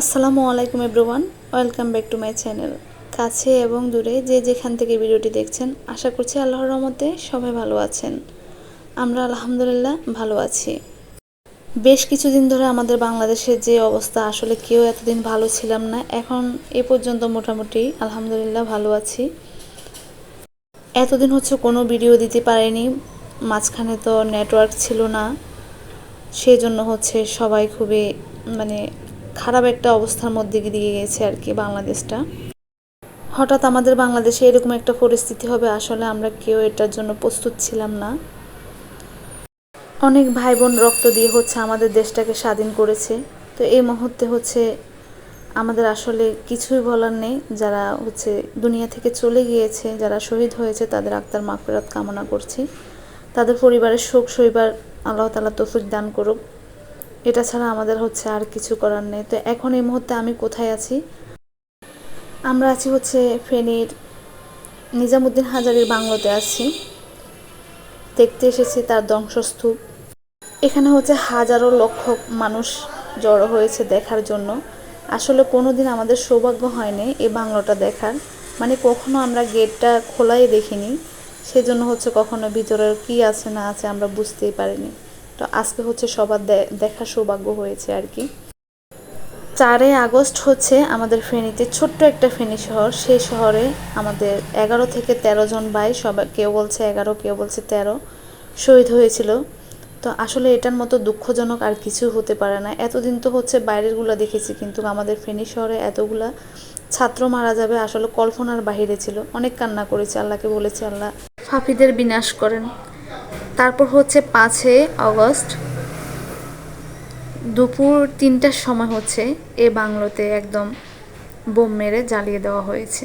আসসালামু আলাইকুম everyone, welcome back to my channel. কাছে এবং দূরে যে যেখান থেকে ভিডিওটি দেখছেন, আশা করছি আল্লাহর রহমতে সবাই ভালো আছেন। আমরা আলহামদুলিল্লাহ ভালো আছি। বেশ কিছুদিন ধরে আমাদের বাংলাদেশের যে অবস্থা, আসলে কেউ এতদিন ভালো ছিলাম না, এখন এ পর্যন্ত মোটামুটি আলহামদুলিল্লাহ ভালো আছি। এতদিন হচ্ছে কোনো ভিডিও দিতে পারিনি, মাঝখানে তো নেটওয়ার্ক ছিল না সেই জন্য হচ্ছে সবাই খুবই মানে খারাপ একটা অবস্থার মধ্যে দিয়ে গেছে আর কি বাংলাদেশটা। হঠাৎ আমাদের বাংলাদেশে এরকম একটা পরিস্থিতি হবে, আসলে আমরা কেউ এটার জন্য প্রস্তুত ছিলাম না। অনেক ভাই বোন রক্ত দিয়ে হচ্ছে আমাদের দেশটাকে স্বাধীন করেছে। তো এই মুহূর্তে হচ্ছে আমাদের আসলে কিছুই বলার নেই। যারা হচ্ছে দুনিয়া থেকে চলে গিয়েছে, যারা শহীদ হয়েছে, তাদের আক্তার মাকফেরাত কামনা করছি। তাদের পরিবারের শোক, শৈবার আল্লাহ তালা তৌফিক দান করুক। এটা ছাড়া আমাদের হচ্ছে আর কিছু করার নেই। তো এখন এই মুহূর্তে আমি কোথায় আছি? আমরা আছি হচ্ছে ফেনীর নিজামুদ্দিন হাজারির বাংলোতে আছি। দেখতে এসেছি তার ধ্বংসস্তূপ। এখানে হচ্ছে হাজারো লক্ষ মানুষ জড়ো হয়েছে দেখার জন্য। আসলে কোনো দিন আমাদের সৌভাগ্য হয়নি এই বাংলোটা দেখার। মানে কখনো আমরা গেটটা খোলাই দেখিনি। সেজন্য হচ্ছে কখনো ভিতরের কি আছে না আছে আমরা বুঝতেই পারিনি। তো আজকে হচ্ছে সবার দেখার সৌভাগ্য হয়েছে আর কি। চারই আগস্ট হচ্ছে আমাদের ফেনীতে ছোট্ট একটা ফেনী শহর। সেই শহরে আমাদের এগারো থেকে তেরো জন ভাই, সবাই, কেউ বলছে এগারো, কেউ বলছে তেরো শহীদ হয়েছিল। তো আসলে এটার মতো দুঃখজনক আর কিছু হতে পারে না। এতদিন তো হচ্ছে বাইরেরগুলো দেখেছি, কিন্তু আমাদের ফেনী শহরে এতগুলা ছাত্র মারা যাবে আসলে কল্পনার বাহিরে ছিল। অনেক কান্না করেছে, আল্লাহকে বলেছে, আল্লাহ ফাফিদের বিনাশ করেন। তারপর হচ্ছে পাঁচই আগস্ট। দুপুর তিনটার সময় হচ্ছে এ বাংলোতে একদম বোম মেরে জ্বালিয়ে দেওয়া হয়েছে।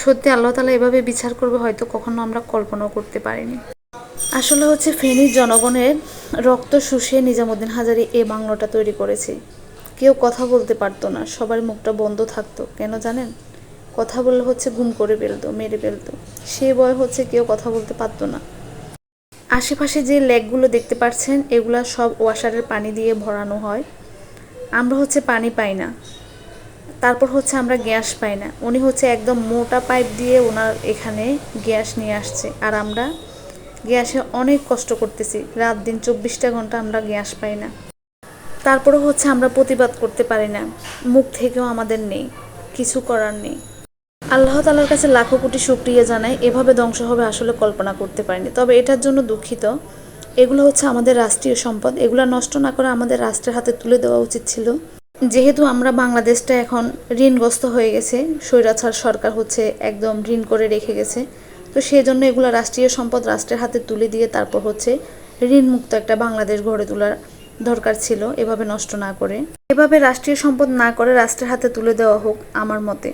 সত্যি আল্লাহ তালা এভাবে বিচার করবে হয়তো কখনো আমরা কল্পনাও করতে পারিনি। আসলে হচ্ছে ফেনীর জনগণের রক্ত শুষে নিজামুদ্দিন হাজারি এ বাংলোটা তৈরি করেছে। কেউ কথা বলতে পারতো না, সবার মুখটা বন্ধ থাকতো, কেন জানেন? কথা বললে হচ্ছে গুম করে ফেলতো, মেরে ফেলতো। সে বয় হচ্ছে কেউ কথা বলতে পারতো না। আশেপাশে যে লেকগুলো দেখতে পাচ্ছেন, এগুলা সব ওয়াশারের পানি দিয়ে ভরানো হয়। আমরা হচ্ছে পানি পাই না। তারপর হচ্ছে আমরা গ্যাস পাই না। উনি হচ্ছে একদম মোটা পাইপ দিয়ে ওনার এখানে গ্যাস নিয়ে আসছে। আর আমরা গ্যাসে অনেক কষ্ট করতেছি। রাত দিন চব্বিশটা ঘণ্টা আমরা গ্যাস পাই না। তারপরে হচ্ছে আমরা প্রতিবাদ করতে পারি না। মুখ থেকেও আমাদের নেই। কিছু করার নেই। আল্লাহ তালার কাছে লাখো কোটি শুক্রিয়া জানায় এভাবে ধ্বংস হবে আসলে কল্পনা করতে পারিনি। তবে এটার জন্য দুঃখিত। এগুলো হচ্ছে আমাদের রাষ্ট্রীয় সম্পদ। এগুলো নষ্ট না করে আমাদের রাষ্ট্রের হাতে তুলে দেওয়া উচিত ছিল। যেহেতু আমরা বাংলাদেশটা এখন ঋণগ্রস্ত হয়ে গেছে, স্বৈরাচার সরকার হচ্ছে একদম ঋণ করে রেখে গেছে। তো সেই জন্য এগুলো রাষ্ট্রীয় সম্পদ রাষ্ট্রের হাতে তুলে দিয়ে তারপর হচ্ছে ঋণমুক্ত একটা বাংলাদেশ গড়ে তোলার দরকার ছিল, এভাবে নষ্ট না করে। এভাবে রাষ্ট্রীয় সম্পদ না করে রাষ্ট্রের হাতে তুলে দেওয়া হোক আমার মতে।